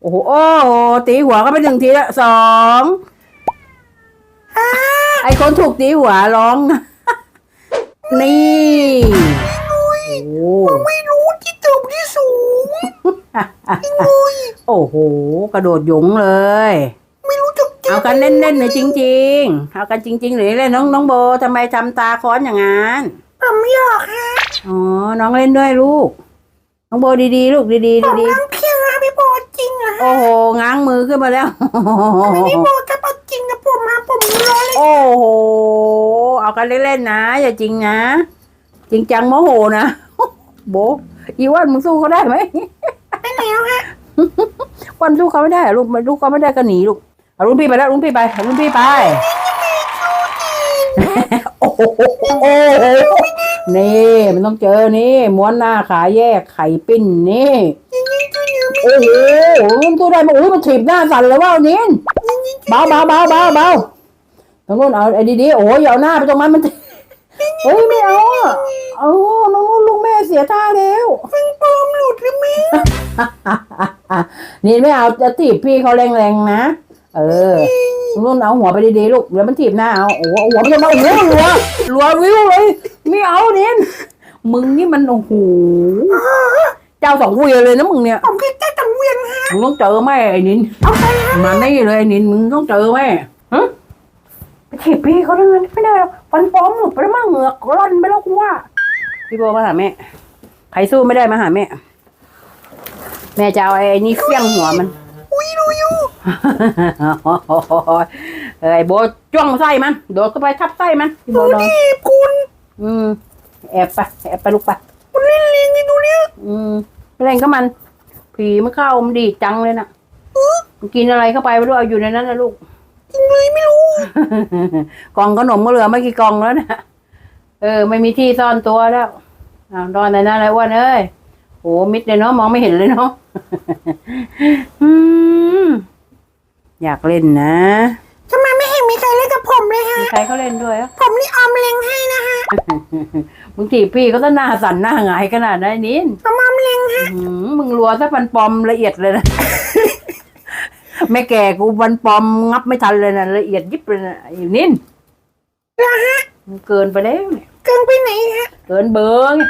โอ้โหโอ้โหตีหัวก็ไปหนึ่งทีละสองไอคนถูกตีหัวร้อง นี่โอ้โหไม่รู้ที่ตึกที่สูงโอ้โห กระโดดหยงเลย ไม่รู้จักจริงเอากันเล่นๆหน่อยจริง ๆ เอากันจริง ๆ หรือเล่นน้องน้องโบทำไมทำตาค้อนอย่างนั้นผมอยากฮะอ๋อ น้องเล่นด้วยลูก น้องโบดีๆ ลูกดีๆผมดีนั่ โอ้โห ง้างมือขึ้นมาแล้วพี่โบจะเอาจริงนะผมมาผมรอเลยโอ้โห เอากันเล่นๆนะ อย่าจริงนะ จริงจังโมโหนะ โบ อีวันมึงสู้เขาได้ไหมไปไหนแล้วฮะวันสู้เขาไม่ได้เหรอลูกมันลูกเขาไม่ได้ก็หนีลูกเอารุ่นพี่ไปแล้วรุ่นพี่ไปเอารุ่นพี่ไป โอ้โหโอ้โห นี่มันต้องเจอนี่ม้วนหน้าขาแยกไข่ปิ้นนี่โอ้โหรุ่นตัวได้มาโอ้ยมันถีบหน้าสั่นเลยว่านินยิงยิงเบาเบาเบาเบาเบาตรงนู้นเอาไอ้ดีๆโอ้ยเอาหน้าไปตรงนั้นมันเฮ้ยไม่เอาเอาน้องนุ่นลูกแม่เสียท่าแล้วฟังปลอมหลุดหรือไม่นี่ไม่เอาจะถีบพี่เขาแรงๆนะเออนุ่นเอาหัวไปดีๆลูกเดี๋ยวมันถีบหน้าเอาโอ้โหหัวไปตรงนั้นโอ้โหรัวรัววิวเลย ไม่เอาเน้นมึงนี่มันโอ้โหเจ้าสองเวียเลยนะมึงเนี่ยผมแค่ใต้ตังเวียนฮะมึงต้องเจอแม่ไอ้นินเอาไปฮะมานี่เลยไอ้นินมึงต้องเจอแม่ฮะไปถีบพี่เขาได้ไงไม่ได้หรอกฟันปลอมหลุดไปแล้วมั้งเหงือกร่อนไปแล้วกูว่าพี่โบมาหาแม่ใครสู้ไม่ได้มาหาแม่แม่จะเอาไอ้นี่เฟี้ยงหัวมันอุ้ยรู้อยู่เอ้ยโบจ้วงไส้มันโดดเข้าไปทับไส้มันพี่โบดูโดนดิคุณ อืม แอบไปแอบไปลูกไปคุณเล่นลิงไอ้ดูเนี่ยอืมไปเล่นก็มัน ผีมันเข้ามันดีดจังเลยน่ะมันกินอะไรเข้าไปไม่รู้เอาอยู่ในนั้นนะลูกจริงเลยไม่รู้ กล่องขนมก็เหลือไม่กี่กล่องแล้วนะเออ ไม่มีที่ซ่อนตัวแล้วอ้าวนอนในนั้นเลยอ้วนเอ้ยโหมิดเลยเนาะมองไม่เห็นเลยเนาะอืมอยากเล่นนะ ใครเขาเล่นด้วยอะผมนี่ออมเล็งให้นะฮะมึงถีบพี่เขาจะหน้าสั่นหน้าหงายขนาดนั้นนินผมออมเล็งฮะอื้อหือมึงรัวซะฟันปลอมละเอียดเลยนะแม่แก่กูฟันปลอมงับไม่ทันเลยนะละเอียดยิบเลยนะไอ้นินเหรอฮะมันเกินไปแล้วเนี่ยเกินไปไหนฮะ เกินเบอร์ไง